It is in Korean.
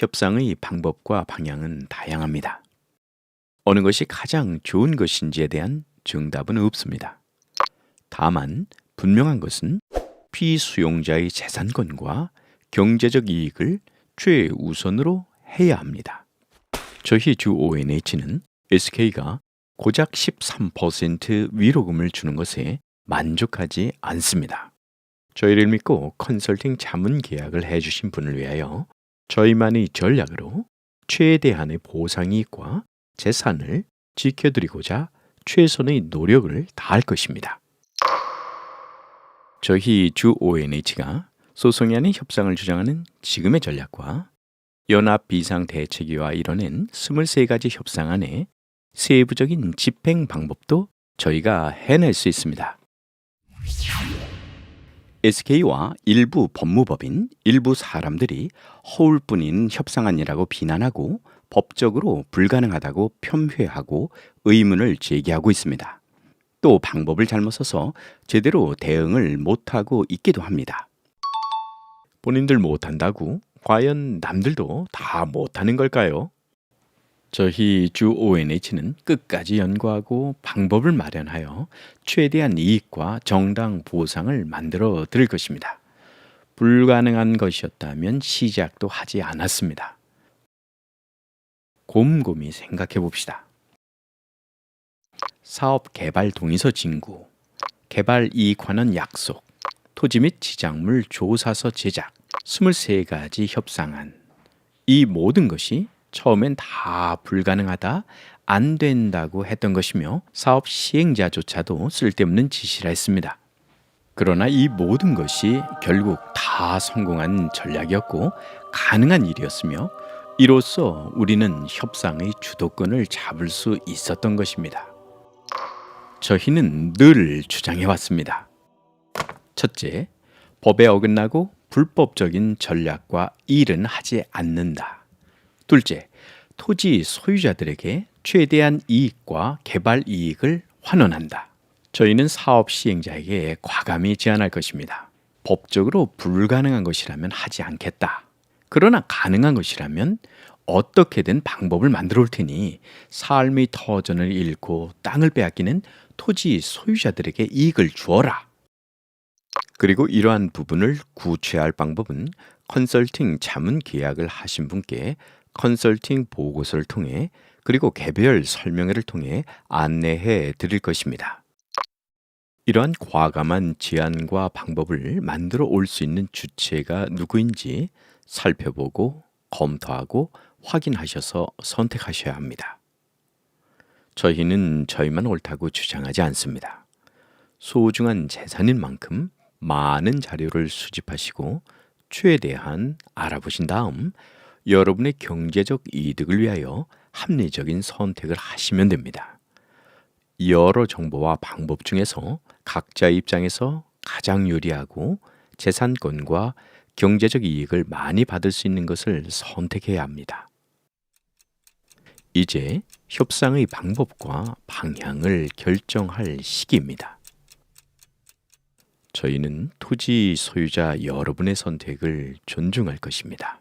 협상의 방법과 방향은 다양합니다. 어느 것이 가장 좋은 것인지에 대한 정답은 없습니다. 다만 분명한 것은 피수용자의 재산권과 경제적 이익을 최우선으로 해야 합니다. 저희 주 ONH는 SK가 고작 13% 위로금을 주는 것에 만족하지 않습니다. 저희를 믿고 컨설팅 자문 계약을 해주신 분을 위하여 저희만의 전략으로 최대한의 보상이익과 재산을 지켜드리고자 최선의 노력을 다할 것입니다. 저희 주 ONH가 소송이 아닌 협상을 주장하는 지금의 전략과 연합 비상대책위와 이뤄낸 23가지 협상 안에 세부적인 집행 방법도 저희가 해낼 수 있습니다. SK와 일부 법무법인 일부 사람들이 허울뿐인 협상안이라고 비난하고 법적으로 불가능하다고 폄훼하고 의문을 제기하고 있습니다. 또 방법을 잘못 써서 제대로 대응을 못하고 있기도 합니다. 본인들 못한다고 과연 남들도 다 못하는 걸까요? 저희 주 ONH는 끝까지 연구하고 방법을 마련하여 최대한 이익과 정당 보상을 만들어 드릴 것입니다. 불가능한 것이었다면 시작도 하지 않았습니다. 곰곰이 생각해 봅시다. 사업 개발 동의서 진구, 개발 이익 관한 약속, 토지 및 지작물 조사서 제작, 23가지 협상안. 이 모든 것이 처음엔 다 불가능하다, 안 된다고 했던 것이며 사업 시행자조차도 쓸데없는 짓이라 했습니다. 그러나 이 모든 것이 결국 다 성공한 전략이었고 가능한 일이었으며 이로써 우리는 협상의 주도권을 잡을 수 있었던 것입니다. 저희는 늘 주장해 왔습니다. 첫째, 법에 어긋나고 불법적인 전략과 일은 하지 않는다. 둘째, 토지 소유자들에게 최대한 이익과 개발 이익을 환원한다. 저희는 사업 시행자에게 과감히 제안할 것입니다. 법적으로 불가능한 것이라면 하지 않겠다. 그러나 가능한 것이라면 어떻게든 방법을 만들어 올 테니 삶의 터전을 잃고 땅을 빼앗기는 토지 소유자들에게 이익을 주어라. 그리고 이러한 부분을 구체할 방법은 컨설팅 자문 계약을 하신 분께 컨설팅 보고서를 통해 그리고 개별 설명회를 통해 안내해 드릴 것입니다. 이러한 과감한 제안과 방법을 만들어 올 수 있는 주체가 누구인지 살펴보고 검토하고 확인하셔서 선택하셔야 합니다. 저희는 저희만 옳다고 주장하지 않습니다. 소중한 재산인 만큼 많은 자료를 수집하시고 최대한 알아보신 다음 여러분의 경제적 이득을 위하여 합리적인 선택을 하시면 됩니다. 여러 정보와 방법 중에서 각자 입장에서 가장 유리하고 재산권과 경제적 이익을 많이 받을 수 있는 것을 선택해야 합니다. 이제 협상의 방법과 방향을 결정할 시기입니다. 저희는 토지 소유자 여러분의 선택을 존중할 것입니다.